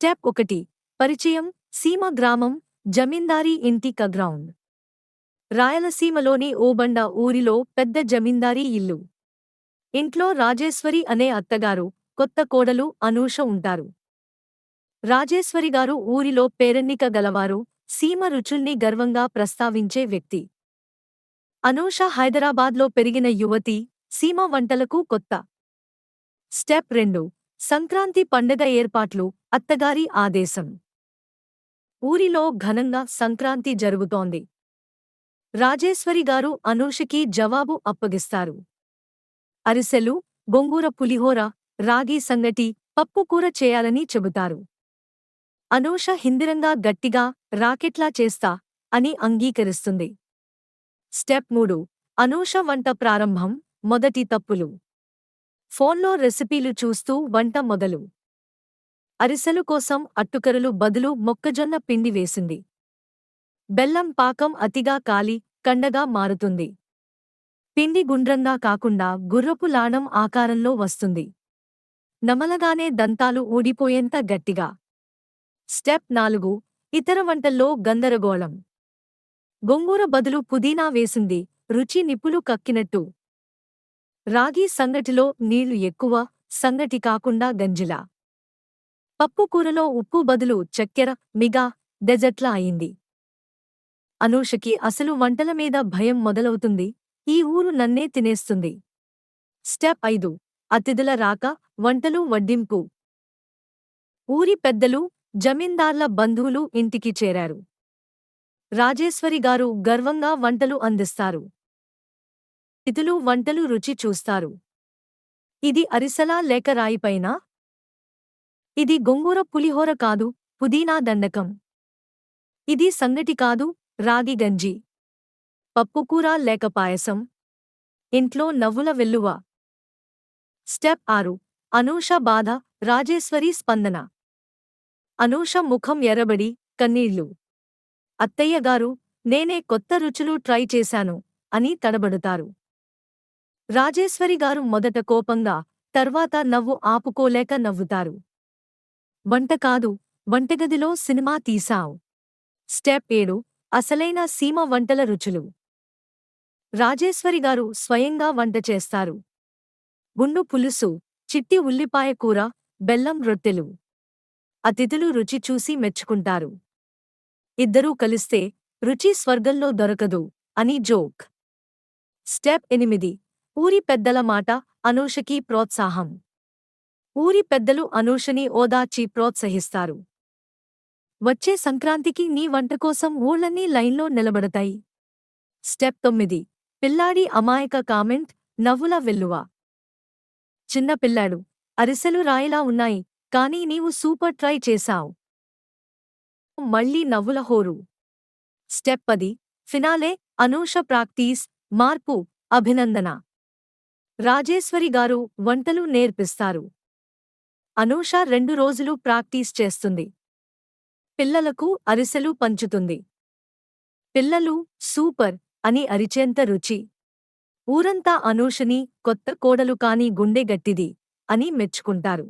Step ఒకటి. పరిచయం సీమ గ్రామం జమీందారీ ఇంటి కగ్రౌండ్ రాయలసీమలోని ఓబండ ఊరిలో పెద్ద జమీందారీ ఇల్లు. ఇంట్లో రాజేశ్వరి అనే అత్తగారు కొత్త కోడలు అనూష ఉంటారు. రాజేశ్వరిగారు ఊరిలో పేరెన్నిక గలవారు సీమ రుచుల్ని గర్వంగా ప్రస్తావించే వ్యక్తి. అనూష హైదరాబాద్లో పెరిగిన యువతి సీమ వంటలకు కొత్త. స్టెప్ రెండు. సంక్రాంతి పండగ ఏర్పాట్లు అత్తగారి ఆదేశం. ఊరిలో ఘనంగా సంక్రాంతి జరుగుతోంది. రాజేశ్వరిగారు అనూషకి జవాబు అప్పగిస్తారు. అరిసెలు గొంగూర పులిహోర రాగి సంగటి పప్పుకూర చేయాలని చెబుతారు. అనూష హిందిరంగా గట్టిగా రాకెట్లా చేస్తా అని అంగీకరిస్తుంది. స్టెప్ మూడు అనూష వంట ప్రారంభం మొదటి తప్పులు. ఫోన్లో రెసిపీలు చూస్తూ వంట మొదలు. అరిసెలు కోసం అట్టుకరలు బదులు మొక్కజొన్న పిండి వేసింది. బెల్లం పాకం అతిగా కాలి కండగా మారుతుంది. పిండి గుండ్రంగా కాకుండా గుర్రపు లాణం ఆకారంలో వస్తుంది. నమలగానే దంతాలు ఊడిపోయేంత గట్టిగా. స్టెప్ నాలుగు ఇతర వంటల్లో గందరగోళం. గొంగూర బదులు పుదీనా వేసింది రుచి నిప్పులు కక్కినట్టు. రాగి సంగటిలో నీళ్ళు ఎక్కువ సంగటి కాకుండా గంజిలా. పప్పుకూరలో ఉప్పు బదులు చక్కెర మిగా డెజర్ట్లా అయింది. అనూషకి అసలు వంటల మీద భయం మొదలవుతుంది. ఈ ఊరు నన్నే తినేస్తుంది. స్టెప్ ఐదు అతిథుల రాక వంటలు వడ్డింపు. ఊరి పెద్దలు జమీందార్ల బంధువులు ఇంటికి చేరారు. రాజేశ్వరిగారు గర్వంగా వంటలు అందిస్తారు. ఇతులు వంటలు రుచి చూస్తారు. ఇది అరిసలా లేక రాయిపైనా ఇది గొంగూర పులిహోర కాదు పుదీనా దండకం. ఇది సంగటి కాదు రాగి గంజి. పప్పుకూర లేక పాయసం. ఇంట్లో నవ్వుల వెల్లువ. స్టెప్ ఆరు. అనూష బాధ రాజేశ్వరి స్పందన. అనూష ముఖం ఎర్రబడి కన్నీళ్ళు. అత్తయ్యగారు నేనే కొత్త రుచులు ట్రై చేశాను అని తడబడుతారు. రాజేశ్వరిగారు మొదట కోపంగా తర్వాత నవ్వు ఆపుకోలేక నవ్వుతారు. వంట కాదు వంటగదిలో సినిమా తీశావు. స్టెప్ ఏడు అసలైన సీమ వంటల రుచులు. రాజేశ్వరిగారు స్వయంగా వంట చేస్తారు. గుండు పులుసు చిట్టి ఉల్లిపాయ కూర బెల్లం రొట్టెలు. అతిథులు రుచి చూసి మెచ్చుకుంటారు. ఇద్దరూ కలిస్తే రుచి స్వర్గంలో దొరకదు అని జోక్. స్టెప్ ఎనిమిది ఊరి పెద్దల మాట అనూషకి ప్రోత్సాహం. ఊరి పెద్దలు అనూషని ఓదార్చి ప్రోత్సహిస్తారు. వచ్చే సంక్రాంతికి నీ వంట కోసం ఊళ్ళన్నీ లైన్లో నిలబడతాయి. స్టెప్ తొమ్మిది. పిల్లాడి అమాయక కామెంట్ నవ్వుల వెల్లువ. చిన్న పిల్లాడు అరిసెలు రాయిలా ఉన్నాయి కానీ నీవు సూపర్ ట్రై చేశావు. మళ్ళీ నవ్వుల హోరు. స్టెప్ పది. ఫినాలే అనూష ప్రాక్టీస్ మార్పు అభినందన. రాజేశ్వరి గారు వంటలు నేర్పిస్తారు. అనూష రెండు రోజులు ప్రాక్టీస్ చేస్తుంది. పిల్లలకు అరిసెలు పంచుతుంది. పిల్లలు సూపర్ అని అరిచేంత రుచి. ఊరంతా అనూషని కొత్త కోడలు కాని గుండె గట్టిది అని మెచ్చుకుంటారు.